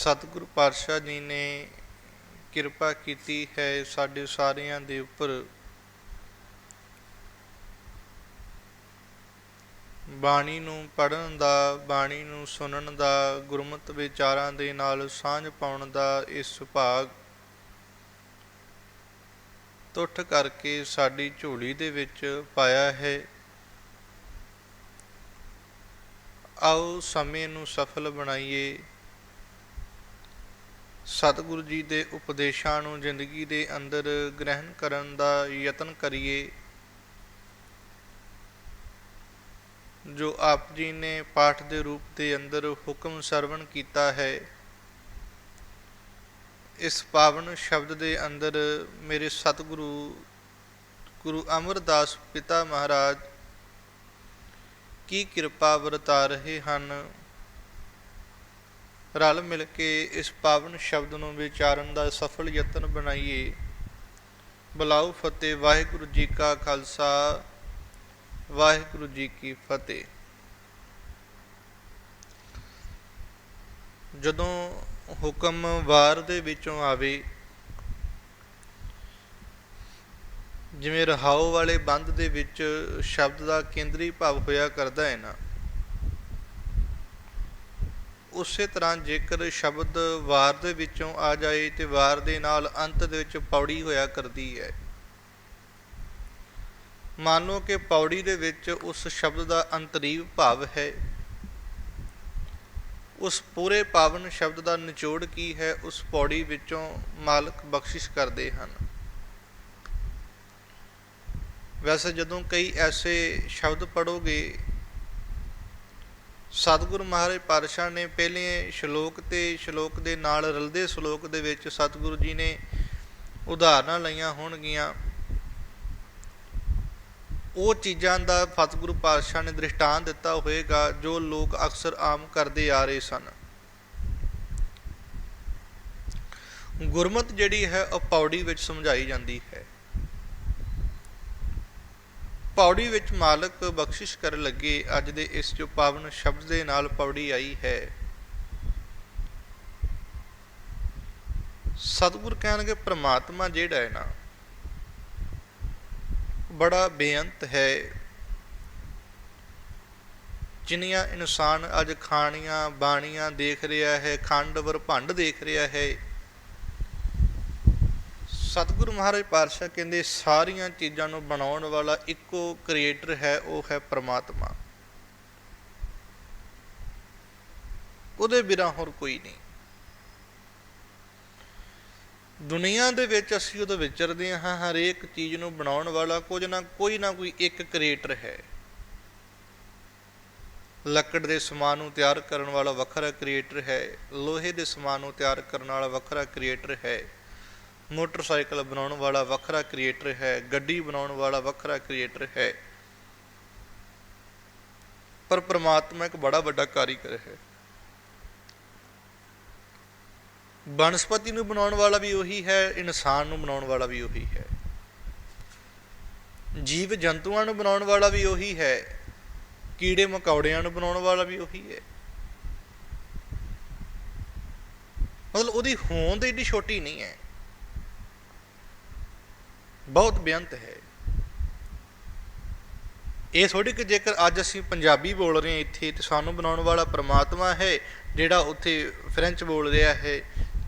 ਸਤਿਗੁਰੂ ਪਾਤਸ਼ਾਹ ਜੀ ਨੇ ਕਿਰਪਾ ਕੀਤੀ ਹੈ ਸਾਡੇ ਸਾਰਿਆਂ ਦੇ ਉੱਪਰ। ਬਾਣੀ ਨੂੰ ਪੜਨ ਦਾ, ਬਾਣੀ ਨੂੰ ਸੁਣਨ ਦਾ, ਗੁਰਮਤ ਵਿਚਾਰਾਂ ਦੇ ਨਾਲ ਸਾਂਝ ਪਾਉਣ ਦਾ ਇਸ ਸੁਭਾਗ ਟੁੱਟ ਕਰਕੇ ਸਾਡੀ ਝੋਲੀ ਦੇ ਵਿੱਚ ਪਾਇਆ ਹੈ। ਆਓ ਸਮੇਂ ਨੂੰ ਸਫਲ ਬਣਾਈਏ। ਸਤਿਗੁਰੂ ਜੀ ਦੇ ਉਪਦੇਸ਼ਾਂ ਨੂੰ ਜ਼ਿੰਦਗੀ ਦੇ ਅੰਦਰ ਗ੍ਰਹਿਣ ਕਰਨ ਦਾ ਯਤਨ ਕਰੀਏ, ਜੋ ਆਪ ਜੀ ਨੇ ਪਾਠ ਦੇ ਰੂਪ ਦੇ ਅੰਦਰ ਹੁਕਮ ਸਰਵਣ ਕੀਤਾ ਹੈ। ਇਸ ਪਾਵਨ ਸ਼ਬਦ ਦੇ ਅੰਦਰ ਮੇਰੇ ਸਤਿਗੁਰੂ, ਗੁਰੂ ਅਮਰਦਾਸ ਪਿਤਾ ਮਹਾਰਾਜ, ਕੀ ਕਿਰਪਾ ਵਰਤਾ ਰਹੇ ਹਨ? ਰਲ ਮਿਲ ਕੇ ਇਸ ਪਾਵਨ ਸ਼ਬਦ ਨੂੰ ਵਿਚਾਰਨ ਦਾ ਸਫਲ ਯਤਨ ਬਣਾਈਏ। ਬਲਾਉ ਫਤਿਹ, ਵਾਹਿਗੁਰੂ ਜੀ ਕਾ ਖਾਲਸਾ, ਵਾਹਿਗੁਰੂ ਜੀ ਕੀ ਫਤਿਹ। ਜਦੋਂ ਹੁਕਮ ਵਾਰ ਦੇ ਵਿੱਚੋਂ ਆਵੇ, ਜਿਵੇਂ ਰਹਾਉ ਵਾਲੇ ਬੰਦ ਦੇ ਵਿੱਚ ਸ਼ਬਦ ਦਾ ਕੇਂਦਰੀ ਭਾਵ ਹੋਇਆ ਕਰਦਾ ਹੈ ਨਾ ਉਸੇ ਤਰ੍ਹਾਂ ਜੇਕਰ ਸ਼ਬਦ ਵਾਰ ਦੇ ਵਿੱਚੋਂ ਆ ਜਾਏ ਤੇ ਵਾਰ ਦੇ ਨਾਲ ਅੰਤ ਦੇ ਵਿੱਚ ਪੌੜੀ ਹੋਇਆ ਕਰਦੀ ਹੈ। ਮਾਨੋ ਕਿ ਪੌੜੀ ਦੇ ਵਿੱਚ ਉਸ ਸ਼ਬਦ ਦਾ ਅੰਤਰੀਵ ਭਾਵ ਹੈ। ਉਸ ਪੂਰੇ ਪਾਵਨ ਸ਼ਬਦ ਦਾ ਨਿਚੋੜ ਕੀ ਹੈ, ਉਸ ਪੌੜੀ ਵਿੱਚੋਂ ਮਾਲਕ ਬਖਸ਼ਿਸ਼ ਕਰਦੇ ਹਨ। ਵੈਸੇ ਜਦੋਂ ਕਈ ਐਸੇ ਸ਼ਬਦ ਪੜੋਗੇ ਸਤਿਗੁਰੂ ਮਹਾਰਾਜ ਪਾਤਸ਼ਾਹ ਨੇ ਪਹਿਲੇ ਸ਼ਲੋਕ ਤੇ ਸ਼ਲੋਕ ਦੇ ਨਾਲ ਰਲਦੇ ਸ਼ਲੋਕ ਦੇ ਵਿੱਚ ਸਤਿਗੁਰੂ ਜੀ ਨੇ ਉਦਾਹਰਨਾਂ ਲਈਆਂ ਹੋਣਗੀਆਂ। ਉਹ ਚੀਜ਼ਾਂ ਦਾ ਸਤਿਗੁਰੂ ਪਾਤਸ਼ਾਹ ਨੇ ਦ੍ਰਿਸ਼ਟਾਂਤ ਦਿੱਤਾ ਹੋਵੇਗਾ, ਜੋ ਲੋਕ ਅਕਸਰ ਆਮ ਕਰਦੇ ਆ ਰਹੇ ਸਨ। ਗੁਰਮਤ ਜਿਹੜੀ ਹੈ, ਉਹ ਪੌੜੀ ਵਿੱਚ ਸਮਝਾਈ ਜਾਂਦੀ ਹੈ। ਪੌੜੀ ਵਿੱਚ ਮਾਲਕ ਬਖਸ਼ਿਸ਼ ਕਰਨ ਲੱਗੇ, ਅੱਜ ਦੇ ਇਸ ਜੋ ਪਾਵਨ ਸ਼ਬਦ ਦੇ ਨਾਲ ਪੌੜੀ ਆਈ ਹੈ। ਸਤਿਗੁਰ ਕਹਿਣਗੇ, ਪ੍ਰਮਾਤਮਾ ਜਿਹੜਾ ਹੈ ਨਾ, ਬੜਾ ਬੇਅੰਤ ਹੈ। ਜਿੰਨੀਆਂ ਇਨਸਾਨ ਅੱਜ ਖਾਣੀਆਂ, ਬਾਣੀਆਂ ਦੇਖ ਰਿਹਾ ਹੈ, ਖੰਡ ਵਰ ਭੰਡ ਦੇਖ ਰਿਹਾ ਹੈ ਸਤਿਗੁਰੂ ਮਹਾਰਾਜ ਪਾਤਸ਼ਾਹ ਕਹਿੰਦੇ, ਸਾਰੀਆਂ ਚੀਜ਼ਾਂ ਨੂੰ ਬਣਾਉਣ ਵਾਲਾ ਇੱਕੋ ਕ੍ਰੀਏਟਰ ਹੈ, ਉਹ ਹੈ ਪ੍ਰਮਾਤਮਾ। ਉਹਦੇ ਬਿਨਾਂ ਹੋਰ ਕੋਈ ਨਹੀਂ। ਦੁਨੀਆ ਦੇ ਵਿੱਚ ਅਸੀਂ ਉਦੋਂ ਵਿਚਰਦੇ ਹਾਂ, ਹਰੇਕ ਚੀਜ਼ ਨੂੰ ਬਣਾਉਣ ਵਾਲਾ ਕੁਝ ਨਾ ਕੋਈ ਨਾ ਕੋਈ ਇੱਕ ਕ੍ਰੀਏਟਰ ਹੈ। ਲੱਕੜ ਦੇ ਸਮਾਨ ਨੂੰ ਤਿਆਰ ਕਰਨ ਵਾਲਾ ਵੱਖਰਾ ਕ੍ਰੀਏਟਰ ਹੈ, ਲੋਹੇ ਦੇ ਸਮਾਨ ਨੂੰ ਤਿਆਰ ਕਰਨ ਵਾਲਾ ਵੱਖਰਾ ਕ੍ਰੀਏਟਰ ਹੈ। ਮੋਟਰਸਾਈਕਲ ਬਣਾਉਣ ਵਾਲਾ ਵੱਖਰਾ ਕ੍ਰੀਏਟਰ ਹੈ, ਗੱਡੀ ਬਣਾਉਣ ਵਾਲਾ ਵੱਖਰਾ ਕ੍ਰੀਏਟਰ ਹੈ। ਪਰ ਪ੍ਰਮਾਤਮਾ ਇੱਕ ਬੜਾ ਵੱਡਾ ਕਾਰੀਗਰ ਹੈ। ਬਨਸਪਤੀ ਨੂੰ ਬਣਾਉਣ ਵਾਲਾ ਵੀ ਉਹੀ ਹੈ, ਇਨਸਾਨ ਨੂੰ ਬਣਾਉਣ ਵਾਲਾ ਵੀ ਉਹੀ ਹੈ। ਜੀਵ ਜੰਤੂਆਂ ਨੂੰ ਬਣਾਉਣ ਵਾਲਾ ਵੀ ਉਹੀ ਹੈ, ਕੀੜੇ ਮਕੌੜਿਆਂ ਨੂੰ ਬਣਾਉਣ ਵਾਲਾ ਵੀ ਉਹੀ ਹੈ। ਮਤਲਬ ਉਹਦੀ ਹੋਂਦ ਏਡੀ ਛੋਟੀ ਨਹੀਂ ਹੈ। ਬਹੁਤ ਬੇਅੰਤ ਹੈ। ਇਹ ਥੋੜੀ ਕਿ ਜੇਕਰ ਅੱਜ ਅਸੀਂ ਪੰਜਾਬੀ ਬੋਲ ਰਹੇ ਹਾਂ ਇੱਥੇ, ਤੇ ਸਾਨੂੰ ਬਣਾਉਣ ਵਾਲਾ ਪ੍ਰਮਾਤਮਾ ਹੈ, ਜਿਹੜਾ ਉੱਥੇ ਫ੍ਰੈਂਚ ਬੋਲ ਰਿਹਾ ਹੈ,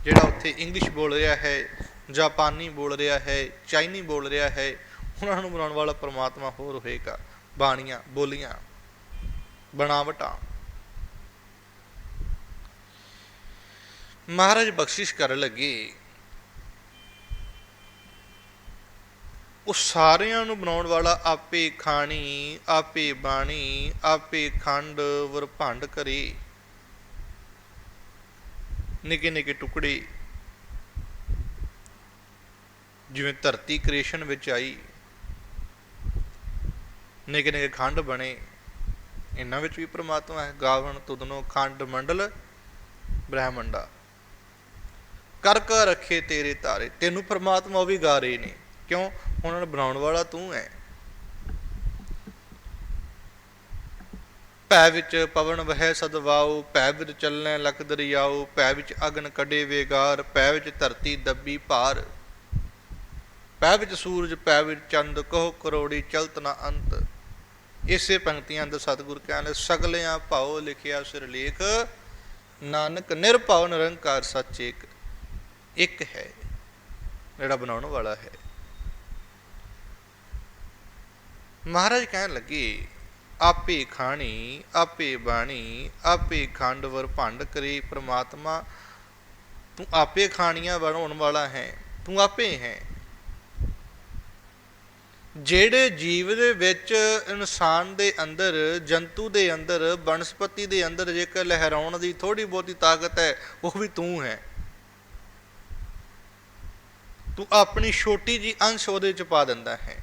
ਜਿਹੜਾ ਉੱਥੇ ਇੰਗਲਿਸ਼ ਬੋਲ ਰਿਹਾ ਹੈ ਜਾਪਾਨੀ ਬੋਲ ਰਿਹਾ ਹੈ ਚਾਈਨੀ ਬੋਲ ਰਿਹਾ ਹੈ, ਉਹਨਾਂ ਨੂੰ ਬਣਾਉਣ ਵਾਲਾ ਪ੍ਰਮਾਤਮਾ ਹੋਰ ਹੋਏਗਾ। ਬਾਣੀਆਂ, ਬੋਲੀਆਂ, ਬਣਾਵਟਾਂ। ਮਹਾਰਾਜ ਬਖਸ਼ਿਸ਼ ਕਰਨ ਲੱਗੇ। ਉਹ ਸਾਰਿਆਂ ਨੂੰ ਬਣਾਉਣ ਵਾਲਾ ਆਪੇ ਖਾਣੀ, ਆਪੇ ਬਾਣੀ, ਆਪੇ ਖੰਡ ਵਰਭੰਡ ਕਰੇ। ਨਿੱਕੇ ਨਿੱਕੇ ਟੁਕੜੇ। ਜਿਵੇਂ ਧਰਤੀ ਕ੍ਰੀਏਸ਼ਨ ਵਿੱਚ ਆਈ। ਨਿੱਕੇ ਨਿੱਕੇ ਖੰਡ ਬਣੇ। ਇਹਨਾਂ ਵਿੱਚ ਵੀ ਪ੍ਰਮਾਤਮਾ ਹੈ। ਗਾਵਣ ਤੁਦਨੋ ਖੰਡ, ਮੰਡਲ, ਬ੍ਰਹਮੰਡਾ। ਕਰ ਕਰ ਰੱਖੇ ਤੇਰੇ ਤਾਰੇ। ਤੈਨੂੰ ਪ੍ਰਮਾਤਮਾ ਉਹ ਵੀ ਗਾ ਰਹੇ ਨੇ। ਕਿਉਂ? ਉਹਨਾਂ ਨੂੰ ਬਣਾਉਣ ਵਾਲਾ ਤੂੰ ਹੈ। ਭੈ ਵਿੱਚ ਪਵਨ ਵਹਿ ਸਦਵਾਉ ਭੈ ਵਿੱਚ ਚੱਲੈ ਲਖ ਦਰਿਆਉ, ਭੈ ਵਿੱਚ ਅਗਨ ਕਢੇ ਵੇਗਾਰ, ਭੈ ਵਿੱਚ ਧਰਤੀ ਦੱਬੀ ਭਾਰ। ਭੈ ਵਿੱਚ ਸੂਰਜ, ਭੈ ਵਿੱਚ ਚੰਦ, ਕਹੋ ਕਰੋੜੀ ਚਲਤ ਨਾ ਅੰਤ। ਇਸੇ ਪੰਕਤੀਆਂ ਅੰਦਰ ਸਤਿਗੁਰ ਕਹਿੰਦੇ ਸਗਲਿਆਂ ਭਾਉ ਲਿਖਿਆ ਸਿਰ ਲੇਖ, ਨਾਨਕ ਨਿਰਭਉ ਨਿਰੰਕਾਰ ਸੱਚ ਇੱਕ ਇੱਕ ਹੈ, ਜਿਹੜਾ ਬਣਾਉਣ ਵਾਲਾ ਹੈ। ਮਹਾਰਾਜ ਕਹਿਣ ਲੱਗੇ, ਆਪੇ ਖਾਣੀ, ਆਪੇ ਬਾਣੀ, ਆਪੇ ਖੰਡ ਵਰ ਭੰਡ ਕਰੇ ਪ੍ਰਮਾਤਮਾ। ਤੂੰ ਆਪੇ ਖਾਣੀਆਂ ਬਣਾਉਣ ਵਾਲਾ ਹੈ, ਤੂੰ ਆਪੇ ਹੈ। ਜਿਹੜੇ ਜੀਵ ਦੇ ਵਿੱਚ ਇਨਸਾਨ ਦੇ ਅੰਦਰ, ਜੰਤੂ ਦੇ ਅੰਦਰ, ਬਨਸਪਤੀ ਦੇ ਅੰਦਰ ਜੇਕਰ ਲਹਿਰਾਉਣ ਦੀ ਥੋੜੀ ਬਹੁਤੀ ਤਾਕਤ ਹੈ, ਉਹ ਵੀ ਤੂੰ ਹੈ। ਤੂੰ ਆਪਣੀ ਛੋਟੀ ਜੀ ਅੰਸ਼ ਉਹਦੇ ਚ ਪਾ ਦਿੰਦਾ ਹੈ।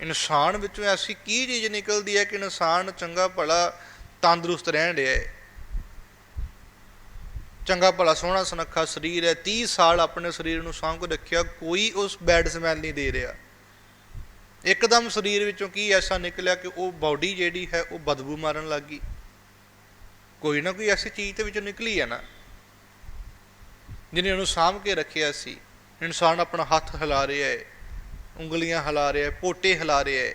ਇਨਸਾਨ ਵਿੱਚੋਂ ਐਸੀ ਕੀ ਚੀਜ਼ ਨਿਕਲਦੀ ਹੈ ਕਿ ਇਨਸਾਨ ਚੰਗਾ ਭਲਾ ਤੰਦਰੁਸਤ ਰਹਿਣ ਰਿਹਾ ਹੈ ਚੰਗਾ ਭਲਾ, ਸੋਹਣਾ ਸੁਨੱਖਾ ਸਰੀਰ ਹੈ। 30 ਸਾਲ ਆਪਣੇ ਸਰੀਰ ਨੂੰ ਸਾਂਭ ਕੇ ਰੱਖਿਆ, ਕੋਈ ਉਸ ਬੈਡ ਸਮੈਲ ਨਹੀਂ ਦੇ ਰਿਹਾ। ਇੱਕਦਮ ਸਰੀਰ ਵਿੱਚੋਂ ਕੀ ਐਸਾ ਨਿਕਲਿਆ ਕਿ ਉਹ ਬਾਡੀ ਜਿਹੜੀ ਹੈ, ਉਹ ਬਦਬੂ ਮਾਰਨ ਲੱਗ ਗਈ। ਕੋਈ ਨਾ ਕੋਈ ਐਸੀ ਚੀਜ਼ ਤੇ ਵਿੱਚੋਂ ਨਿਕਲੀ ਹੈ ਨਾ। ਜਿਹਨੇ ਉਹਨੂੰ ਸਾਂਭ ਕੇ ਰੱਖਿਆ ਸੀ। ਇਨਸਾਨ ਆਪਣਾ ਹੱਥ ਹਿਲਾ ਰਿਹਾ ਹੈ ਉਂਗਲੀਆਂ ਹਿਲਾ ਰਿਹਾ ਹੈ ਪੋਟੇ ਹਿਲਾ ਰਿਹਾ ਹੈ।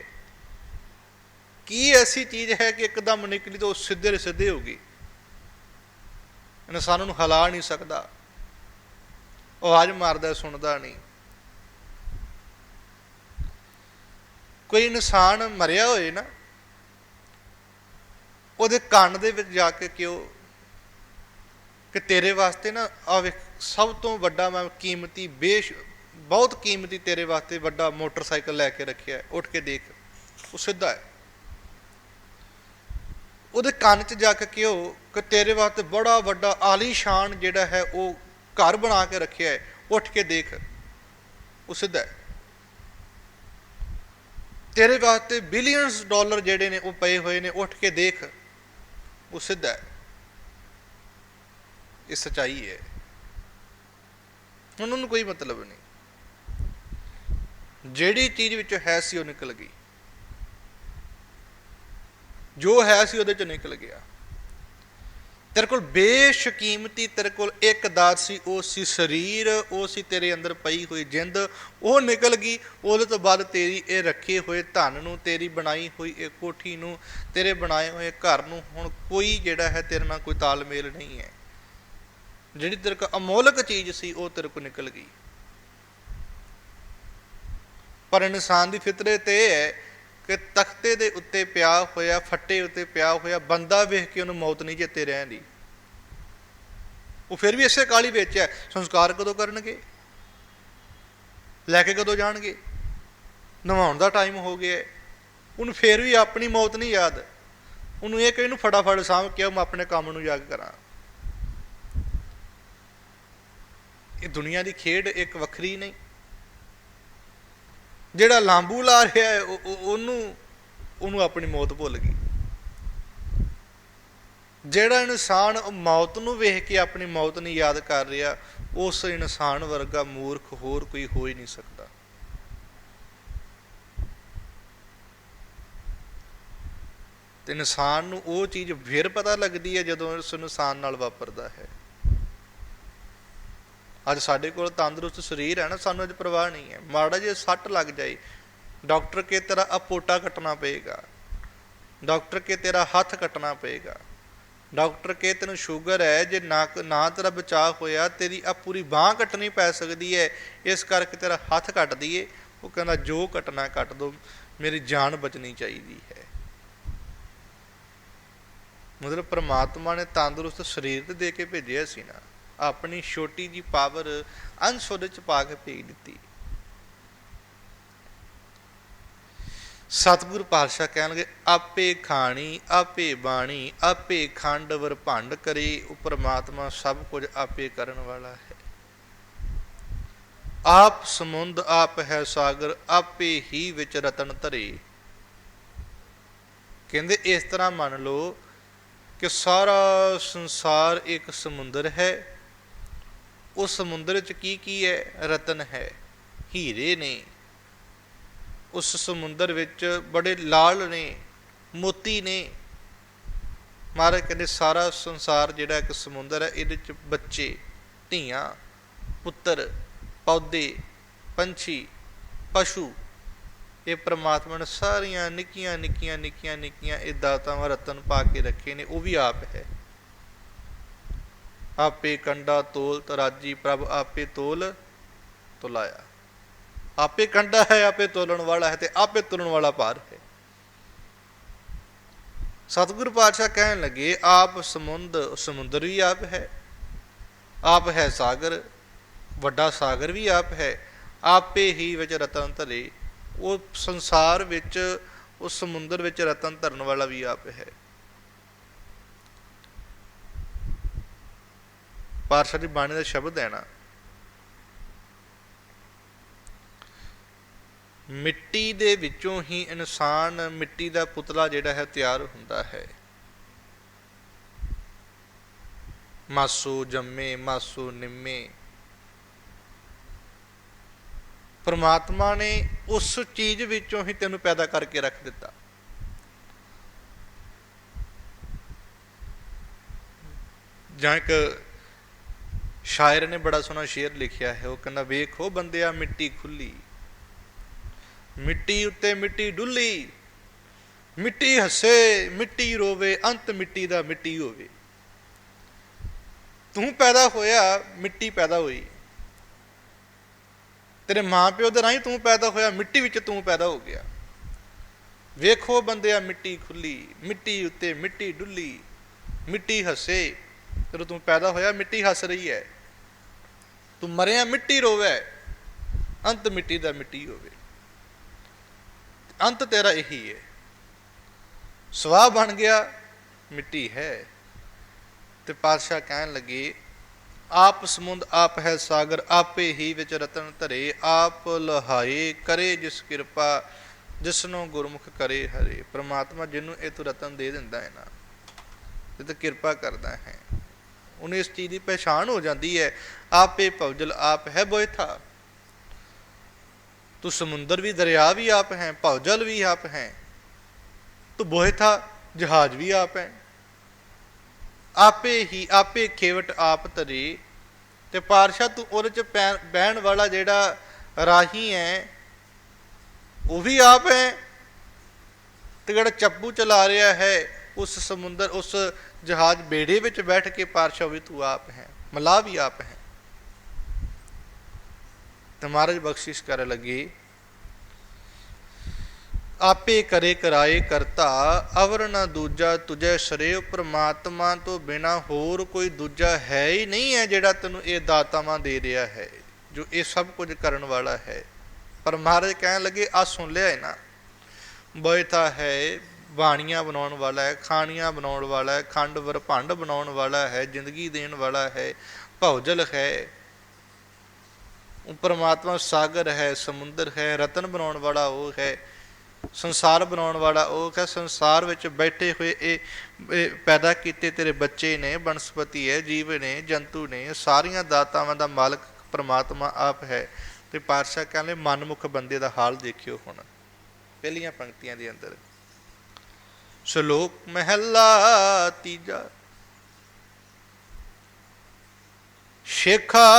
ਕੀ ਐਸੀ ਚੀਜ਼ ਹੈ ਕਿ ਇੱਕਦਮ ਨਿਕਲੀ ਤਾਂ ਉਹ ਸਿੱਧੇ ਦੇ ਸਿੱਧੇ ਹੋ ਗਈ? ਇਨਸਾਨ ਨੂੰ ਹਿਲਾ ਨਹੀਂ ਸਕਦਾ। ਆਵਾਜ਼ ਮਾਰਦਾ, ਸੁਣਦਾ ਨਹੀਂ। ਕੋਈ ਇਨਸਾਨ ਮਰਿਆ ਹੋਏ ਨਾ, ਉਹਦੇ ਕੰਨ ਦੇ ਵਿੱਚ ਜਾ ਕੇ ਕਿਉਂ? ਕਿ ਤੇਰੇ ਵਾਸਤੇ ਨਾ ਆ ਵੇਖ, ਸਭ ਤੋਂ ਵੱਡਾ ਮੈਂ ਕੀਮਤੀ ਬੇਸ਼ ਬਹੁਤ ਕੀਮਤੀ ਤੇਰੇ ਵਾਸਤੇ ਵੱਡਾ ਮੋਟਰਸਾਈਕਲ ਲੈ ਕੇ ਰੱਖਿਆ ਉੱਠ ਕੇ ਦੇਖ, ਉਹ ਸਿੱਧਾ ਹੈ। ਉਹਦੇ ਕੰਨ 'ਚ ਜਾ ਕੇ ਕਿਉ ਕਿ ਤੇਰੇ ਵਾਸਤੇ ਬੜਾ ਵੱਡਾ ਆਲੀਸ਼ਾਨ ਜਿਹੜਾ ਹੈ, ਉਹ ਘਰ ਬਣਾ ਕੇ ਰੱਖਿਆ ਹੈ। ਉੱਠ ਕੇ ਦੇਖ, ਉਹ ਸਿੱਧਾ ਹੈ। ਤੇਰੇ ਵਾਸਤੇ ਬਿਲੀਅਨਸ ਡਾਲਰ ਜਿਹੜੇ ਨੇ, ਉਹ ਪਏ ਹੋਏ ਨੇ। ਉੱਠ ਕੇ ਦੇਖ, ਉਹ ਸਿੱਧਾ ਹੈ। ਇਹ ਸਚਾਈ ਹੈ। ਹੁਣ ਉਹਨੂੰ ਕੋਈ ਮਤਲਬ ਨਹੀਂ। ਜਿਹੜੀ ਚੀਜ਼ ਵਿੱਚ ਹੈ ਸੀ ਉਹ ਨਿਕਲ ਗਈ। ਜੋ ਹੈ ਸੀ ਉਹਦੇ 'ਚੋਂ ਨਿਕਲ ਗਿਆ। ਤੇਰੇ ਕੋਲ ਬੇਸ਼ਕੀਮਤੀ ਤੇਰੇ ਕੋਲ ਇੱਕ ਦਾਤ ਸੀ, ਉਹ ਸੀ ਸਰੀਰ, ਉਹ ਸੀ ਤੇਰੇ ਅੰਦਰ ਪਈ ਹੋਈ ਜਿੰਦ, ਉਹ ਨਿਕਲ ਗਈ। ਉਹਦੇ ਤੋਂ ਬਾਅਦ ਤੇਰੀ ਇਹ ਰੱਖੇ ਹੋਏ ਧਨ ਨੂੰ, ਤੇਰੀ ਬਣਾਈ ਹੋਈ ਇਹ ਕੋਠੀ ਨੂੰ, ਤੇਰੇ ਬਣਾਏ ਹੋਏ ਘਰ ਨੂੰ ਹੁਣ ਕੋਈ ਜਿਹੜਾ ਹੈ ਤੇਰੇ ਨਾਲ ਕੋਈ ਤਾਲਮੇਲ ਨਹੀਂ ਹੈ। ਜਿਹੜੀ ਤੇਰੇ ਕੋਲ ਅਮੋਲਕ ਚੀਜ਼ ਸੀ, ਉਹ ਤੇਰੇ ਕੋਲ ਨਿਕਲ ਗਈ। ਪਰ ਇਨਸਾਨ ਦੀ ਫਿਤਰਤ ਇਹ ਹੈ ਕਿ ਤਖਤੇ ਦੇ ਉੱਤੇ ਪਿਆ ਹੋਇਆ, ਫੱਟੇ ਉੱਤੇ ਪਿਆ ਹੋਇਆ ਬੰਦਾ ਵੇਖ ਕੇ ਉਹਨੂੰ ਮੌਤ ਨਹੀਂ ਚੇਤੇ ਰਹਿੰਦੀ। ਉਹ ਫਿਰ ਵੀ ਇਸੇ ਕਾਲੀ ਵਿੱਚ ਹੈ। ਸੰਸਕਾਰ ਕਦੋਂ ਕਰਨਗੇ? ਲੈ ਕੇ ਕਦੋਂ ਜਾਣਗੇ? ਨਵਾਉਣ ਦਾ ਟਾਈਮ ਹੋ ਗਿਆ ਉਹਨੂੰ ਫਿਰ ਵੀ ਆਪਣੀ ਮੌਤ ਨਹੀਂ ਯਾਦ। ਉਹਨੂੰ ਇਹ ਕਿ ਇਹਨੂੰ ਫਟਾਫਟ ਸਾਂਭ ਕੇ ਮੈਂ ਆਪਣੇ ਕੰਮ ਨੂੰ ਯਾਦ ਕਰਾਂ। ਇਹ ਦੁਨੀਆ ਦੀ ਖੇਡ ਇੱਕ ਵੱਖਰੀ ਨਹੀਂ। ਜਿਹੜਾ ਲਾਂਬੂ ਲਾ ਰਿਹਾ ਹੈ, ਉਹ- ਉਹਨੂੰ ਉਹਨੂੰ ਆਪਣੀ ਮੌਤ ਭੁੱਲ ਗਈ। ਜਿਹੜਾ ਇਨਸਾਨ ਮੌਤ ਨੂੰ ਵੇਖ ਕੇ ਆਪਣੀ ਮੌਤ ਨਹੀਂ ਯਾਦ ਕਰ ਰਿਹਾ, ਉਸ ਇਨਸਾਨ ਵਰਗਾ ਮੂਰਖ ਹੋਰ ਕੋਈ ਹੋ ਹੀ ਨਹੀਂ ਸਕਦਾ। ਤੇ ਇਨਸਾਨ ਨੂੰ ਉਹ ਚੀਜ਼ ਫਿਰ ਪਤਾ ਲੱਗਦੀ ਹੈ ਜਦੋਂ ਉਸ ਇਨਸਾਨ ਨਾਲ ਵਾਪਰਦਾ ਹੈ। ਅੱਜ ਸਾਡੇ ਕੋਲ ਤੰਦਰੁਸਤ ਸਰੀਰ ਹੈ ਨਾ, ਸਾਨੂੰ ਅੱਜ ਪਰਵਾਹ ਨਹੀਂ ਹੈ। ਮਾੜਾ ਜੇ ਸੱਟ ਲੱਗ ਜਾਏ, ਡਾਕਟਰ ਕੇ ਤੇਰਾ ਆਪੋਟਾ ਕੱਟਣਾ ਪਏਗਾ। ਡਾਕਟਰ ਕੇ ਤੇਰਾ ਹੱਥ ਕੱਟਣਾ ਪਏਗਾ। ਡਾਕਟਰ ਕੇ ਤੈਨੂੰ ਸ਼ੂਗਰ ਹੈ, ਜੇ ਨਾ ਨਾ ਤੇਰਾ ਬਚਾਅ ਹੋਇਆ, ਤੇਰੀ ਆ ਪੂਰੀ ਬਾਹ ਕੱਟਣੀ ਪੈ ਸਕਦੀ ਹੈ। ਇਸ ਕਰਕੇ ਤੇਰਾ ਹੱਥ ਕੱਟ ਦਈਏ। ਉਹ ਕਹਿੰਦਾ, ਜੋ ਕੱਟਣਾ ਕੱਟ ਦੋ, ਮੇਰੀ ਜਾਨ ਬਚਣੀ ਚਾਹੀਦੀ ਹੈ। ਮਤਲਬ ਪ੍ਰਮਾਤਮਾ ਨੇ ਤੰਦਰੁਸਤ ਸਰੀਰ ਤੇ ਦੇ ਕੇ ਭੇਜਿਆ ਸੀ ਨਾ। ਆਪਣੀ ਛੋਟੀ ਜੀ ਪਾਵਰ ਅੰਸ਼ ਉਹਦੇ ਚ ਪਾ ਕੇ ਭੇਜ ਦਿੱਤੀ। ਸਤਿਗੁਰ ਪਾਤਸ਼ਾਹ ਕਹਿਣਗੇ, ਆਪੇ ਖਾਣੀ, ਆਪੇ ਬਾਣੀ, ਆਪੇ ਖੰਡ ਵਰ ਭੰਡ ਕਰੇ, ਉਹ ਪ੍ਰਮਾਤਮਾ ਸਭ ਕੁਝ ਆਪੇ ਕਰਨ ਵਾਲਾ ਹੈ। ਆਪ ਸਮੁੰਦ, ਆਪ ਹੈ ਸਾਗਰ, ਆਪੇ ਹੀ ਵਿੱਚ ਰਤਨ ਧਰੇ। ਕਹਿੰਦੇ, ਇਸ ਤਰ੍ਹਾਂ ਮੰਨ ਲਓ ਕਿ ਸਾਰਾ ਸੰਸਾਰ ਇੱਕ ਸਮੁੰਦਰ ਹੈ ਉਸ ਸਮੁੰਦਰ 'ਚ ਕੀ ਕੀ ਹੈ? ਰਤਨ ਹੈ, ਹੀਰੇ ਨੇ। ਉਸ ਸਮੁੰਦਰ ਵਿੱਚ ਬੜੇ ਲਾਲ ਨੇ, ਮੋਤੀ ਨੇ। ਮਹਾਰਾਜ ਕਹਿੰਦੇ ਸਾਰਾ ਸੰਸਾਰ ਜਿਹੜਾ ਇੱਕ ਸਮੁੰਦਰ ਹੈ, ਇਹਦੇ ਚ ਬੱਚੇ, ਧੀਆਂ, ਪੁੱਤਰ, ਪੌਦੇ, ਪੰਛੀ, ਪਸ਼ੂ, ਇਹ ਪ੍ਰਮਾਤਮਾ ਨੇ ਸਾਰੀਆਂ ਨਿੱਕੀਆਂ ਨਿੱਕੀਆਂ ਨਿੱਕੀਆਂ ਨਿੱਕੀਆਂ ਇਹ ਦਾਤਾਵਾਂ ਰਤਨ ਪਾ ਕੇ ਰੱਖੇ ਨੇ, ਉਹ ਵੀ ਆਪ ਹੈ। ਆਪੇ ਕੰਡਾ ਤੋਲ, ਤਰਾਜੀ ਪ੍ਰਭ ਆਪੇ ਤੋਲ, ਤੁਲਾਇਆ। ਆਪੇ ਕੰਡਾ ਹੈ, ਆਪੇ ਤੋਲਣ ਵਾਲਾ ਹੈ ਤੇ ਆਪੇ ਤੁਲਣ ਵਾਲਾ ਭਾਰ ਹੈ। ਸਤਿਗੁਰੂ ਪਾਤਸ਼ਾਹ ਕਹਿਣ ਲੱਗੇ, ਆਪ ਸਮੁੰਦ, ਸਮੁੰਦਰ ਵੀ ਆਪ ਹੈ। ਆਪ ਹੈ ਸਾਗਰ, ਵੱਡਾ ਸਾਗਰ ਵੀ ਆਪ ਹੈ। ਆਪੇ ਹੀ ਵਿੱਚ ਰਤਨ ਧਰੇ ਉਹ ਸੰਸਾਰ ਵਿੱਚ, ਉਸ ਸਮੁੰਦਰ ਵਿੱਚ ਰਤਨ ਧਰਨ ਵਾਲਾ ਵੀ ਆਪ ਹੈ। ਪਾਤਸ਼ਾਹ ਦੀ ਬਾਣੀ ਦਾ ਸ਼ਬਦ ਹੈ ਨਾ ਮਿੱਟੀ ਦੇ ਵਿੱਚੋਂ ਹੀ ਇਨਸਾਨ ਮਿੱਟੀ ਦਾ ਪੁਤਲਾ ਜਿਹੜਾ ਹੈ ਤਿਆਰ ਹੁੰਦਾ ਹੈ। ਮਾਸੂ ਜੰਮੇ, ਮਾਸੂ ਨਿੰਮੇ। ਪਰਮਾਤਮਾ ਨੇ ਉਸ ਚੀਜ਼ ਵਿੱਚੋਂ ਹੀ ਤੈਨੂੰ ਪੈਦਾ ਕਰਕੇ ਰੱਖ ਦਿੱਤਾ। ਜਾਂ ਇੱਕ ਸ਼ਾਇਰ ਨੇ ਬੜਾ ਸੋਹਣਾ ਸ਼ੇਰ ਲਿਖਿਆ ਹੈ। ਉਹ ਕਹਿੰਦਾ, ਵੇਖੋ ਬੰਦਿਆ, ਮਿੱਟੀ ਖੁੱਲੀ। ਮਿੱਟੀ ਉੱਤੇ ਮਿੱਟੀ ਡੁੱਲੀ। ਮਿੱਟੀ ਹੱਸੇ, ਮਿੱਟੀ ਰੋਵੇ, ਅੰਤ ਮਿੱਟੀ ਦਾ ਮਿੱਟੀ ਹੋਵੇ। ਤੂੰ ਪੈਦਾ ਹੋਇਆ, ਮਿੱਟੀ ਪੈਦਾ ਹੋਈ। ਤੇਰੇ ਮਾਪਿਓ ਦੇ ਰਾਹੀਂ ਤੂੰ ਪੈਦਾ ਹੋਇਆ, ਮਿੱਟੀ ਵਿੱਚ ਤੂੰ ਪੈਦਾ ਹੋ ਗਿਆ। ਵੇਖੋ ਬੰਦਿਆ, ਮਿੱਟੀ ਖੁੱਲੀ। ਮਿੱਟੀ ਉੱਤੇ ਮਿੱਟੀ ਡੁੱਲੀ। ਮਿੱਟੀ ਹੱਸੇ ਜਦੋਂ ਤੂੰ ਪੈਦਾ ਹੋਇਆ, ਮਿੱਟੀ ਹੱਸ ਰਹੀ ਹੈ। ਤੂੰ ਮਰਿਆ, ਮਿੱਟੀ ਰੋਵੇ। ਅੰਤ ਮਿੱਟੀ ਦਾ ਮਿੱਟੀ ਹੋਵੇ। ਅੰਤ ਤੇਰਾ ਇਹੀ ਹੈ। ਸਵਾਹ ਬਣ ਗਿਆ, ਮਿੱਟੀ ਹੈ। ਤੇ ਪਾਤਸ਼ਾਹ ਕਹਿਣ ਲੱਗੇ, ਆਪ ਸਮੁੰਦ ਆਪ ਹੈ, ਸਾਗਰ ਆਪੇ ਹੀ ਵਿੱਚ ਰਤਨ ਧਰੇ। ਆਪ ਲਹਾਏ ਕਰੇ ਜਿਸ ਕਿਰਪਾ, ਜਿਸਨੂੰ ਗੁਰਮੁਖ ਕਰੇ ਹਰੇ। ਪ੍ਰਮਾਤਮਾ ਜਿਹਨੂੰ ਇਹ ਤੂੰ ਰਤਨ ਦੇ ਦਿੰਦਾ ਹੈ ਨਾ ਤੇ ਤੇ ਕਿਰਪਾ ਕਰਦਾ ਹੈ। ਉਹਨੂੰ ਇਸ ਚੀਜ਼ ਦੀ ਪਛਾਣ ਹੋ ਜਾਂਦੀ ਹੈ। ਆਪੇ ਭਵਜਲ ਆਪ ਹੈ ਬੋਇਥਾ ਤੂੰ ਸਮੁੰਦਰ ਵੀ ਦਰਿਆ ਵੀ ਆਪ ਹੈ, ਭਵਜਲ ਵੀ ਆਪ ਹੈ। ਤੂੰ ਬੋਇਥਾ ਜਹਾਜ਼ ਵੀ ਆਪ ਹੈ। ਆਪੇ ਹੀ ਆਪੇ ਖੇਵਟ ਆਪ ਤਰੇ ਤੇ ਪਾਰਸ਼ਾ ਤੂੰ ਉਹਦੇ ਚ ਪੈ- ਬਹਿਣ ਵਾਲਾ ਜਿਹੜਾ ਰਾਹੀ ਹੈ, ਉਹ ਵੀ ਆਪ ਹੈ। ਤੇ ਜਿਹੜਾ ਚੱਪੂ ਚਲਾ ਰਿਹਾ ਹੈ ਉਸ ਸਮੁੰਦਰ, ਉਸ ਜਹਾਜ਼ ਬੇੜੇ ਵਿੱਚ ਬੈਠ ਕੇ ਪਾਰਸ਼ਾ ਵੀ ਤੂੰ ਆਪ ਹੈ ਮਲਾਹ ਵੀ ਆਪ ਹੈ। ਤੇ ਮਹਾਰਾਜ ਬਖਸ਼ਿਸ਼ ਕਰਨ ਲੱਗੇ, ਆਪੇ ਕਰੇ ਕਰਾਏ ਕਰਤਾ, ਅਵਰ ਨਾ ਦੂਜਾ ਤੁਝੇ ਸਰੇ, ਪ੍ਰਮਾਤਮਾ ਤੋਂ ਬਿਨਾ ਹੋਰ ਕੋਈ ਦੂਜਾ ਹੈ ਹੀ ਨਹੀਂ ਹੈ ਜਿਹੜਾ ਤੈਨੂੰ ਇਹ ਦਾਤਾਵਾਂ ਦੇ ਰਿਹਾ ਹੈ, ਜੋ ਇਹ ਸਭ ਕੁਝ ਕਰਨ ਵਾਲਾ ਹੈ। ਪਰ ਮਹਾਰਾਜ ਕਹਿਣ ਲੱਗੇ ਆ ਸੁਣ ਲਿਆ ਹੈ ਨਾ ਬੋਇਥਾ ਹੈ ਬਾਣੀਆਂ ਬਣਾਉਣ ਵਾਲਾ ਹੈ, ਖਾਣੀਆਂ ਬਣਾਉਣ ਵਾਲਾ ਹੈ, ਖੰਡ ਵਰਭੰਡ ਬਣਾਉਣ ਵਾਲਾ ਹੈ, ਜ਼ਿੰਦਗੀ ਦੇਣ ਵਾਲਾ ਹੈ ਭੌਜਲ ਹੈ। ਉਹ ਪ੍ਰਮਾਤਮਾ ਸਾਗਰ ਹੈ, ਸਮੁੰਦਰ ਹੈ, ਰਤਨ ਬਣਾਉਣ ਵਾਲਾ ਉਹ ਹੈ, ਸੰਸਾਰ ਬਣਾਉਣ ਵਾਲਾ ਉਹ ਹੈ। ਸੰਸਾਰ ਵਿੱਚ ਬੈਠੇ ਹੋਏ ਇਹ ਪੈਦਾ ਕੀਤੇ ਤੇਰੇ ਬੱਚੇ ਨੇ, ਬਨਸਪਤੀ ਹੈ, ਜੀਵ ਨੇ, ਜੰਤੂ ਨੇ, ਸਾਰੀਆਂ ਦਾਤਾਵਾਂ ਦਾ ਮਾਲਕ ਪਰਮਾਤਮਾ ਆਪ ਹੈ। ਤੇ ਪਾਤਸ਼ਾਹ ਕਹਿੰਦੇ, ਮਨਮੁਖ ਬੰਦੇ ਦਾ ਹਾਲ ਦੇਖਿਓ ਹੁਣ। ਪਹਿਲੀਆਂ ਪੰਕਤੀਆਂ ਦੇ ਅੰਦਰ। ਸ਼ਲੋਕ ਮਹਿਲਾ ਤੀਜਾ। ਸ਼ੇਖਾ।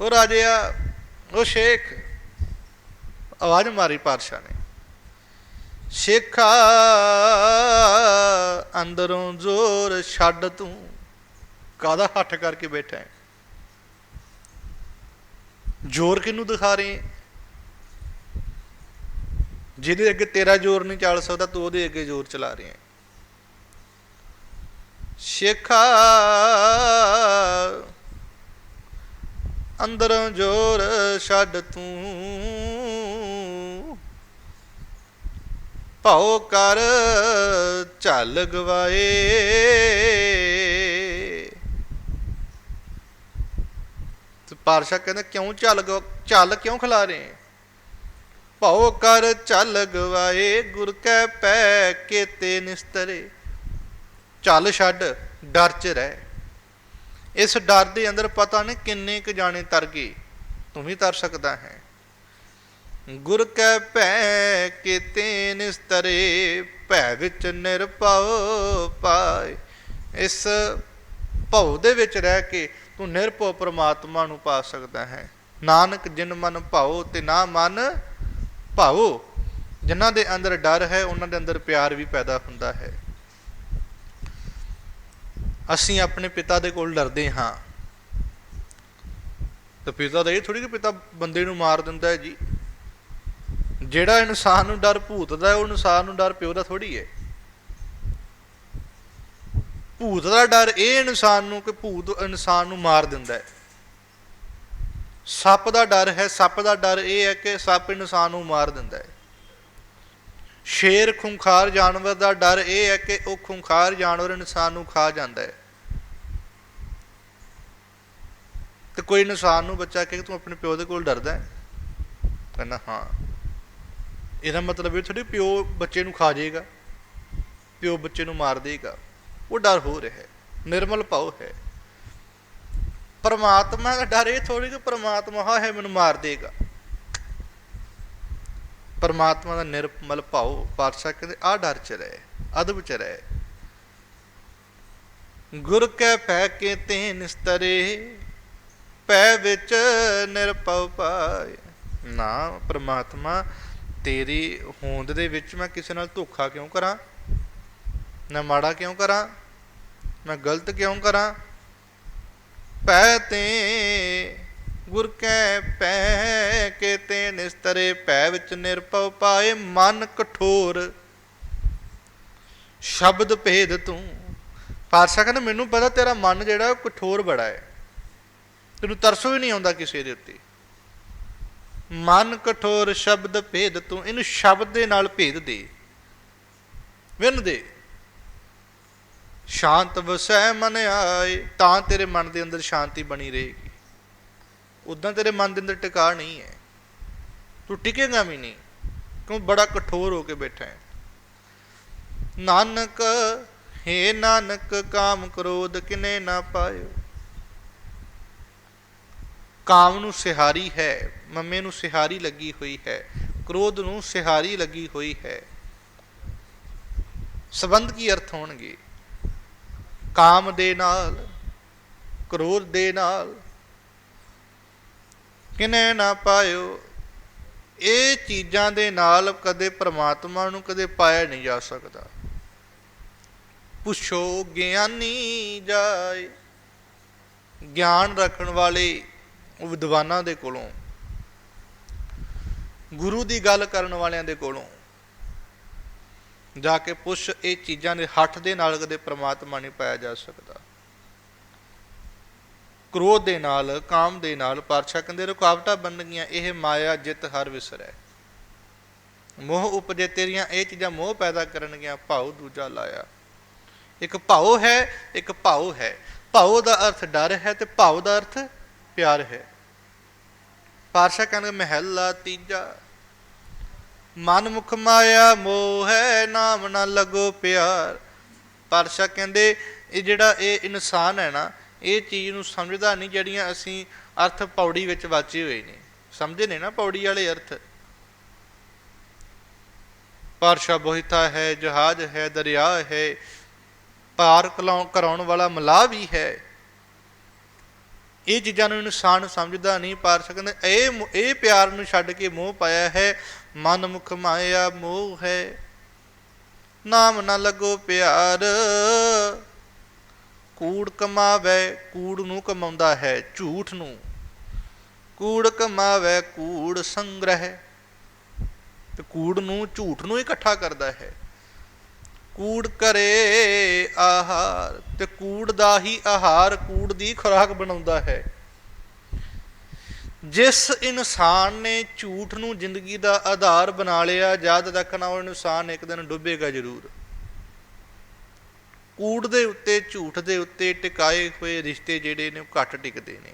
ਉਹ ਰਾਜਿਆ, ਉਹ ਸ਼ੇਖ। ਆਵਾਜ਼ ਮਾਰੀ ਪਾਤਸ਼ਾਹ ਨੇ। ਸ਼ੇਖਾ, ਅੰਦਰੋਂ ਜ਼ੋਰ ਛੱਡ ਤੂੰ। ਕਾਦਾ ਹੱਠ ਕਰਕੇ ਬੈਠਾ ਹੈ? ਜ਼ੋਰ ਕਿਨੂੰ ਦਿਖਾ ਰਹੀ ਹੈ? ਜਿਹਦੇ ਅੱਗੇ ਤੇਰਾ ਜ਼ੋਰ ਨਹੀਂ ਚੱਲ ਸਕਦਾ, ਤੂੰ ਉਹਦੇ ਅੱਗੇ ਜ਼ੋਰ ਚਲਾ ਰਿਹਾ ਹੈ। ਸ਼ੇਖਾ, ਅੰਦਰੋਂ ਜ਼ੋਰ ਛੱਡ ਤੂੰ। ਭਾਉ ਕਰ ਝਲ ਗਵਾਏ। ਤੇ ਪਾਰਸ਼ਾ ਕਹਿੰਦਾ, ਕਿਉਂ ਝਲ ਗ, ਝਲ ਕਿਉਂ ਖਿਲਾ ਰਹੇ? ਭਾਉ ਕਰ ਚੱਲ ਗਵਾਏ, ਗੁਰ ਕੈ ਪੈ ਕੇਤੇ ਨਿਸਤਰੇ। ਚੱਲ ਛੱਡ, ਡਰ ਚ ਰਹਿ। ਇਸ ਡਰ ਦੇ ਅੰਦਰ ਪਤਾ ਨਹੀਂ ਕਿੰਨੇ ਕੁ ਜਾਣੇ ਤਰ ਗਏ। ਤੂੰ ਵੀ ਤਰ ਸਕਦਾ ਹੈ। ਗੁਰ ਕੈ ਭੈ ਕੀਤੇ ਨਿਸਤਰੇ, ਭੈ ਵਿੱਚ ਨਿਰਭਉ ਪਾਏ। ਇਸ ਭਉ ਦੇ ਵਿੱਚ ਰਹਿ ਕੇ ਤੂੰ ਨਿਰਭਉ ਪ੍ਰਮਾਤਮਾ ਨੂੰ ਪਾ ਸਕਦਾ ਹੈ। ਨਾਨਕ ਜਿਨ ਮਨ ਭਾਉ ਤੇ ਨਾ ਮਨ ਭਾਵੋ, ਜਿਨ੍ਹਾਂ ਦੇ ਅੰਦਰ ਡਰ ਹੈ, ਉਹਨਾਂ ਦੇ ਅੰਦਰ ਪਿਆਰ ਵੀ ਪੈਦਾ ਹੁੰਦਾ ਹੈ। ਅਸੀਂ ਆਪਣੇ ਪਿਤਾ ਦੇ ਕੋਲ ਡਰਦੇ ਹਾਂ। ਤਾਂ ਪਿਤਾ ਦਾ ਇਹ ਥੋੜੀ ਕਿ ਪਿਤਾ ਬੰਦੇ ਨੂੰ ਮਾਰ ਦਿੰਦਾ ਹੈ ਜੀ। ਜਿਹੜਾ ਇਨਸਾਨ ਨੂੰ ਡਰ ਭੂਤ ਦਾ ਹੈ, ਉਹ ਇਨਸਾਨ ਨੂੰ ਡਰ ਪਿਓ ਦਾ ਥੋੜੀ ਹੈ। ਭੂਤ ਦਾ ਡਰ ਇਹ ਇਨਸਾਨ ਨੂੰ ਕਿ ਭੂਤ ਇਨਸਾਨ ਨੂੰ ਮਾਰ ਦਿੰਦਾ ਹੈ। ਸੱਪ ਦਾ ਡਰ ਹੈ, ਸੱਪ ਦਾ ਡਰ ਇਹ ਹੈ ਕਿ ਸੱਪ ਇਨਸਾਨ ਨੂੰ ਮਾਰ ਦਿੰਦਾ ਹੈ। ਸ਼ੇਰ ਖੁੰਖਾਰ ਜਾਨਵਰ ਦਾ ਡਰ ਇਹ ਹੈ ਕਿ ਉਹ ਖੁੰਖਾਰ ਜਾਨਵਰ ਇਨਸਾਨ ਨੂੰ ਖਾ ਜਾਂਦਾ ਹੈ। ਤੇ ਕੋਈ ਇਨਸਾਨ ਨੂੰ ਬੱਚਾ ਕਹੇ ਕਿ ਤੂੰ ਆਪਣੇ ਪਿਓ ਦੇ ਕੋਲ ਡਰਦਾ ਹੈ? ਕਹਿੰਦਾ, ਹਾਂ। ਇਹਦਾ ਮਤਲਬ ਇਹ ਥੋੜੀ ਪਿਓ ਬੱਚੇ ਨੂੰ ਖਾ ਜਾਏਗਾ, ਪਿਓ ਬੱਚੇ ਨੂੰ ਮਾਰ ਦੇਗਾ ਉਹ ਡਰ ਹੋ ਰਿਹਾ ਹੈ, ਨਿਰਮਲ ਭਾਉ ਹੈ। ਪਰਮਾਤਮਾ ਦਾ ਡਰ ਇਹ ਥੋੜੀ ਕਿ ਪਰਮਾਤਮਾ ਹੈ ਮੈਨੂੰ ਮਾਰ ਦੇਗਾ। ਪਰਮਾਤਮਾ ਦਾ ਨਿਰਮਲ ਭਾਉ ਪਾਤਸ਼ਾਹ ਕਹਿੰਦੇ ਆ ਡਰ ਚ ਰਹੇ, ਅਦਬ ਚ ਰਹੇ। ਗੁਰ ਕੈ ਪੈ ਕੇ ਤੇ ਨਿਸਤਰੇ ਪੈ ਵਿੱਚ ਨਿਰਭਉ ਪਾਏ। ਨਾ ਪ੍ਰਮਾਤਮਾ, ਤੇਰੀ ਹੋਂਦ ਦੇ ਵਿੱਚ ਮੈਂ ਕਿਸੇ ਨਾਲ ਧੋਖਾ ਕਿਉਂ ਕਰਾਂ? ਮੈਂ ਮਾੜਾ ਕਿਉਂ ਕਰਾਂ? ਮੈਂ ਗਲਤ ਕਿਉਂ ਕਰਾਂ? ਪੈ ਤੇ ਗੁਰ ਕੈ ਪੈ ਕੇ ਤੇ ਨਿਸਤਰੇ ਪੈ ਵਿੱਚ ਨਿਰਭਉ ਪਾਏ ਮਨ ਕਠੋਰ। ਸ਼ਬਦ ਭੇਦ ਤੂੰ। ਪਾਤਸ਼ਾਹ ਕਹਿੰਦਾ, ਮੈਨੂੰ ਪਤਾ ਤੇਰਾ ਮਨ ਜਿਹੜਾ ਉਹ ਕਠੋਰ ਬੜਾ ਹੈ। ਤੈਨੂੰ ਤਰਸੋ ਵੀ ਨਹੀਂ ਆਉਂਦਾ ਕਿਸੇ ਦੇ ਉੱਤੇ। ਮਨ ਕਠੋਰ ਸ਼ਬਦ ਭੇਦ ਤੂੰ। ਇਹਨੂੰ ਸ਼ਬਦ ਦੇ ਨਾਲ ਭੇਦ ਦੇ। ਵਿੰਨ ਦੇ। ਸ਼ਾਂਤ ਵਸੈ ਮਨ ਆਏ, ਤਾਂ ਤੇਰੇ ਮਨ ਦੇ ਅੰਦਰ ਸ਼ਾਂਤੀ ਬਣੀ ਰਹੇਗੀ। ਉਦਾਂ ਤੇਰੇ ਮਨ ਦੇ ਅੰਦਰ ਟਿਕਾ ਨਹੀਂ ਹੈ। ਤੂੰ ਟਿਕੇਗਾ ਵੀ ਨਹੀਂ, ਕਿਉਂ ਬੜਾ ਕਠੋਰ ਹੋ ਕੇ ਬੈਠਾ ਹੈ। ਨਾਨਕ, ਹੇ ਨਾਨਕ, ਕਾਮ ਕ੍ਰੋਧ ਕਿਨੇ ਨਾ ਪਾਇਓ। ਕਾਮ ਨੂੰ ਸਿਹਾਰੀ ਹੈ, ਮੰਮੇ ਨੂੰ ਸਿਹਾਰੀ ਲੱਗੀ ਹੋਈ ਹੈ, ਕ੍ਰੋਧ ਨੂੰ ਸਿਹਾਰੀ ਲੱਗੀ ਹੋਈ ਹੈ। ਸਬੰਧ ਕੀ ਅਰਥ ਹੋਣਗੇ? ਕਾਮ ਦੇ ਨਾਲ, ਕ੍ਰੋਧ ਦੇ ਨਾਲ। ਕਿਨੇ ਨਾ ਪਾਇਓ, ਇਹ ਚੀਜ਼ਾਂ ਦੇ ਨਾਲ ਕਦੇ ਪ੍ਰਮਾਤਮਾ ਨੂੰ ਕਦੇ ਪਾਇਆ ਨਹੀਂ ਜਾ ਸਕਦਾ। ਪੁੱਛੋ ਗਿਆਨੀ ਜਾਏ, ਗਿਆਨ ਰੱਖਣ ਵਾਲੇ ਵਿਦਵਾਨਾਂ ਦੇ ਕੋਲੋਂ, ਗੁਰੂ ਦੀ ਗੱਲ ਕਰਨ ਵਾਲਿਆਂ ਦੇ ਕੋਲੋਂ। ਜਾ ਕੇ ਪੁੱਛ, ਇਹ ਚੀਜ਼ਾਂ ਦੇ ਹੱਥ ਦੇ ਨਾਲ ਕਦੇ ਪ੍ਰਮਾਤਮਾ ਨਹੀਂ ਪਾਇਆ ਜਾ ਸਕਦਾ। ਕ੍ਰੋਧ ਦੇ ਨਾਲ, ਕਾਮ ਦੇ ਨਾਲ ਪਾਤਸ਼ਾਹ ਕਹਿੰਦੇ ਰੁਕਾਵਟਾਂ ਬਣ ਗਈਆਂ, ਇਹ ਮਾਇਆ, ਜਿੱਤ ਹਰ ਵਿਸਰੈ ਮੋਹ ਉਪਜੇ ਤੇਰੀਆਂ, ਇਹ ਚੀਜ਼ਾਂ ਮੋਹ ਪੈਦਾ ਕਰਨਗੀਆਂ, ਭਾਉ ਦੂਜਾ ਲਾਇਆ। ਇੱਕ ਭਾਉ ਹੈ, ਇੱਕ ਭਾਉ ਹੈ। ਭਾਉ ਦਾ ਅਰਥ ਡਰ ਹੈ ਤੇ ਭਾਉ ਦਾ ਅਰਥ ਪਿਆਰ ਹੈ। ਪਾਤਸ਼ਾਹ ਕਹਿੰਦੇ ਮਹਿਲਾ ਤੀਜਾ ਮਨ ਮੁਖ ਮਾਇਆ ਮੋਹ ਹੈ ਨਾਮ ਨਾ ਲਗੋ ਪਿਆਰ। ਪਾਤਸ਼ਾਹ ਕਹਿੰਦੇ, ਇਹ ਜਿਹੜਾ ਇਹ ਇਨਸਾਨ ਹੈ ਨਾ, ਇਹ ਚੀਜ਼ ਨੂੰ ਸਮਝਦਾ ਨਹੀਂ ਜਿਹੜੀਆਂ ਅਸੀਂ ਅਰਥ ਪੌੜੀ ਵਿੱਚ ਵਾਚੇ ਹੋਏ ਨੇ। ਸਮਝੇ ਨੇ ਨਾ ਪੌੜੀ ਵਾਲੇ ਅਰਥ? ਪਾਰਸ਼ਾ ਬੋਹਿਤਾ ਹੈ, ਜਹਾਜ਼ ਹੈ, ਦਰਿਆ ਹੈ, ਪਾਰ ਕਲਾਉ- ਕਰਾਉਣ ਵਾਲਾ ਮਲਾਹ ਵੀ ਹੈ। ਇਹ ਚੀਜ਼ਾਂ ਨੂੰ ਇਨਸਾਨ ਸਮਝਦਾ ਨਹੀਂ, ਪਾਰ ਸਕਦਾ ਇਹ ਮੋ- ਇਹ ਪਿਆਰ ਨੂੰ ਛੱਡ ਕੇ ਮੋਹ ਪਾਇਆ ਹੈ। ਮਨ ਮੁਖ ਮਾਇਆ ਮੋਹ ਹੈ। ਨਾਮ ਨਾ ਲੱਗੋ ਪਿਆਰ। ਕੂੜ ਕਮਾਵੇ, ਕੂੜ ਨੂੰ ਕਮਾਉਂਦਾ ਹੈ ਝੂਠ ਨੂੰ। ਕੂੜ ਕਮਾਵੇ, ਕੂੜ ਸੰਗ੍ਰਹਿ। ਤੇ ਕੂੜ ਨੂੰ ਝੂਠ ਨੂੰ ਇਕੱਠਾ ਕਰਦਾ ਹੈ। ਕੂੜ ਕਰੇ ਆਹਾਰ, ਤੇ ਕੂੜ ਦਾ ਹੀ ਆਹਾਰ ਕੂੜ ਦੀ ਖੁਰਾਕ ਬਣਾਉਂਦਾ ਹੈ। ਜਿਸ ਇਨਸਾਨ ਨੇ ਝੂਠ ਨੂੰ ਜ਼ਿੰਦਗੀ ਦਾ ਆਧਾਰ ਬਣਾ ਲਿਆ ਜਦ ਤੱਕ ਨਾ ਉਹ ਇਨਸਾਨ ਇੱਕ ਦਿਨ ਡੁੱਬੇਗਾ ਜ਼ਰੂਰ। ਕੂੜ ਦੇ ਉੱਤੇ, ਝੂਠ ਦੇ ਉੱਤੇ ਟਿਕਾਏ ਹੋਏ ਰਿਸ਼ਤੇ ਜਿਹੜੇ ਨੇ ਉਹ ਘੱਟ ਟਿਕਦੇ ਨੇ।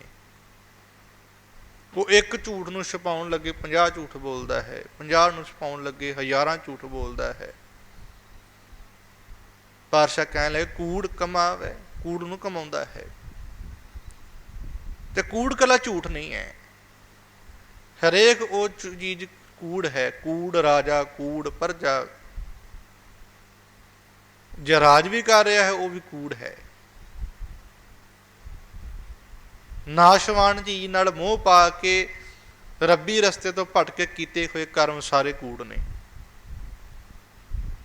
ਉਹ ਇੱਕ ਝੂਠ ਨੂੰ ਛਪਾਉਣ ਲੱਗੇ 50 ਝੂਠ ਬੋਲਦਾ ਹੈ 50 ਨੂੰ ਛਪਾਉਣ ਲੱਗੇ ਹਜ਼ਾਰਾਂ ਝੂਠ ਬੋਲਦਾ ਹੈ। ਪਾਰਸ਼ਾ ਕਹਿਣ ਲੱਗੇ, ਕੂੜ ਕਮਾਵੇ, ਕੂੜ ਨੂੰ ਕਮਾਉਂਦਾ ਹੈ। ਤੇ ਕੂੜ ਕਲਾ ਝੂਠ ਨਹੀਂ ਹੈ। ਹਰੇਕ ਉਹ ਚੀਜ਼ ਕੂੜ ਹੈ। ਕੂੜ ਰਾਜਾ, ਕੂੜ ਪਰਜਾ। ਜੇ ਰਾਜ ਵੀ ਕਰ ਰਿਹਾ ਹੈ, ਉਹ ਵੀ ਕੂੜ ਹੈ। ਨਾਸ਼ਵਾਨ ਜੀ ਨਾਲ ਮੋਹ ਪਾ ਕੇ, ਰੱਬੀ ਰਸਤੇ ਤੋਂ ਭਟਕ ਕੇ ਕੀਤੇ ਹੋਏ ਕਰਮ ਸਾਰੇ ਕੂੜ ਨੇ।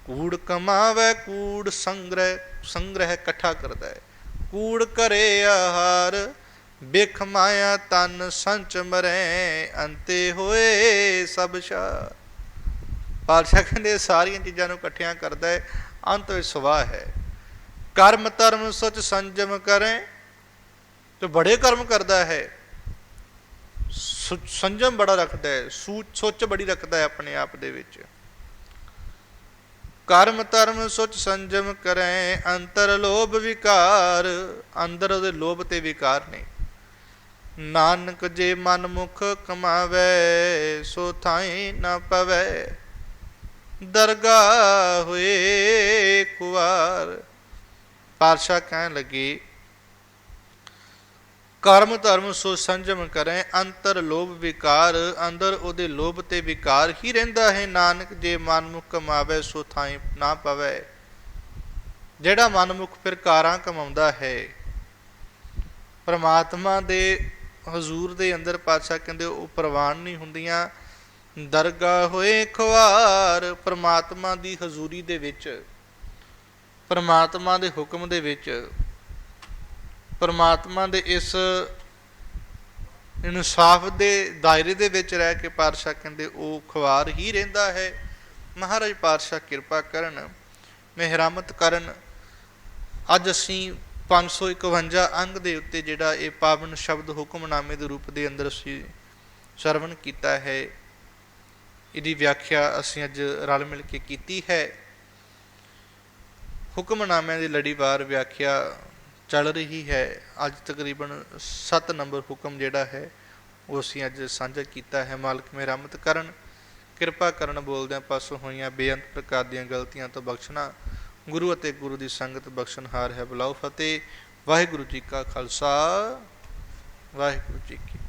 ਕੂੜ ਕਮਾਵੇ, ਕੂੜ ਸੰਗ੍ਰਹਿ ਸੰਗ੍ਰਹਿ ਇਕੱਠਾ ਕਰਦਾ ਹੈ। ਕੂੜ ਕਰੇ ਆਹਾਰ, ਬਿਖ ਮਾਇਆ ਤਨ ਸੰਚ ਮਰੈ, ਅੰਤੇ ਹੋਏ ਸਭ ਸ਼ਾ ਪਾਤਸ਼ਾਹ ਕਹਿੰਦੇ ਸਾਰੀਆਂ ਚੀਜ਼ਾਂ ਨੂੰ ਇਕੱਠਿਆਂ ਕਰਦਾ ਹੈ, ਅੰਤ ਵਿੱਚ ਸਵਾਹ ਹੈ। ਕਰਮ ਧਰਮ ਸਚ ਸੰਜਮ ਕਰੇ, ਤੇ ਬੜੇ ਕਰਮ ਕਰਦਾ ਹੈ। ਸੁ- ਸੰਜਮ ਬੜਾ ਰੱਖਦਾ ਹੈ ਸੂਚ ਸੋਚ ਬੜੀ ਰੱਖਦਾ ਹੈ ਆਪਣੇ ਆਪ ਦੇ ਵਿੱਚ। ਕਰਮ ਧਰਮ ਸੁਚ ਸੰਜਮ ਕਰੈ, ਅੰਤਰ ਲੋਭ ਵਿਕਾਰ। ਅੰਦਰ ਉਹਦੇ ਲੋਭ ਤੇ ਵਿਕਾਰ ਨੇ। ਨਾਨਕ ਜੇ ਮਨ ਮੁਖ ਕਮਾਵੇ, ਸੋ ਥਾਈ ਨਾ ਪਵੇ। ਦਰਗਾਹ ਹੋਏ ਕੁਵਾਰ। ਪਾਤਸ਼ਾਹ ਕਹਿਣ ਲੱਗੇ ਕਰਮ ਧਰਮ ਸੋ ਸੰਜਮ ਕਰੇ, ਅੰਤਰ ਲੋਭ ਵਿਕਾਰ, ਅੰਦਰ ਉਹਦੇ ਲੋਭ ਤੇ ਵਿਕਾਰ ਹੀ ਰਹਿੰਦਾ ਹੈ। ਨਾਨਕ ਜੇ ਮਨਮੁਖ ਕਮਾਵੇ, ਸੋ ਥਾਈ ਨਾ ਪਵੇ। ਜਿਹੜਾ ਮਨਮੁਖ ਫਿਰ ਕਾਰਾਂ ਕਮਾਉਂਦਾ ਹੈ, ਪ੍ਰਮਾਤਮਾ ਦੇ, ਹਜ਼ੂਰ ਦੇ ਅੰਦਰ ਪਾਤਸ਼ਾਹ ਕਹਿੰਦੇ, ਉਹ ਪ੍ਰਵਾਨ ਨਹੀਂ ਹੁੰਦੀਆਂ। ਦਰਗਾਹ ਹੋਏ ਖਵਾਰ ਪ੍ਰਮਾਤਮਾ ਦੀ ਹਜ਼ੂਰੀ ਦੇ ਵਿੱਚ, ਪ੍ਰਮਾਤਮਾ ਦੇ ਹੁਕਮ ਦੇ ਵਿੱਚ ਪਰਮਾਤਮਾ ਦੇ ਇਸ ਇਨਸਾਫ ਦੇ ਦਾਇਰੇ ਦੇ ਵਿੱਚ ਰਹਿ ਕੇ ਪਾਤਸ਼ਾਹ ਕਹਿੰਦੇ, ਉਹ ਖਵਾਰ ਹੀ ਰਹਿੰਦਾ ਹੈ। ਮਹਾਰਾਜ ਪਾਤਸ਼ਾਹ ਕਿਰਪਾ ਕਰਨ, ਮਿਹਰਮਤ ਕਰਨ। ਅੱਜ ਅਸੀਂ 551 ਅੰਗ ਦੇ ਉੱਤੇ ਜਿਹੜਾ ਇਹ ਪਾਵਨ ਸ਼ਬਦ ਹੁਕਮਨਾਮੇ ਦੇ ਰੂਪ ਦੇ ਅੰਦਰ ਅਸੀਂ ਸਰਵਣ ਕੀਤਾ ਹੈ, ਇਹਦੀ ਵਿਆਖਿਆ ਅਸੀਂ ਅੱਜ ਰਲ ਮਿਲ ਕੇ ਕੀਤੀ ਹੈ। ਹੁਕਮਨਾਮਿਆਂ ਦੀ ਲੜੀਵਾਰ ਵਿਆਖਿਆ ਚੱਲ ਰਹੀ ਹੈ। ਅੱਜ ਤਕਰੀਬਨ 7 ਨੰਬਰ ਹੁਕਮ ਜਿਹੜਾ ਹੈ, ਉਹ ਅਸੀਂ ਅੱਜ ਸਾਂਝਾ ਕੀਤਾ ਹੈ। ਮਾਲਕ ਮਿਹਰਮਤ ਕਰਨ। ਕਿਰਪਾ ਕਰਨ ਬੋਲਦਿਆਂ ਪਾਸੋਂ ਹੋਈਆਂ ਬੇਅੰਤ ਪ੍ਰਕਾਰ ਦੀਆਂ ਗਲਤੀਆਂ ਤੋਂ ਬਖਸ਼ਣਾ। ਗੁਰੂ ਅਤੇ ਗੁਰੂ ਦੀ ਸੰਗਤ ਬਖਸ਼ਣਹਾਰ ਹੈ। ਬੁਲਾਓ ਫਤਿਹ। ਵਾਹਿਗੁਰੂ ਜੀ ਕਾ ਖਾਲਸਾ। ਵਾਹਿਗੁਰੂ ਜੀ ਕੀ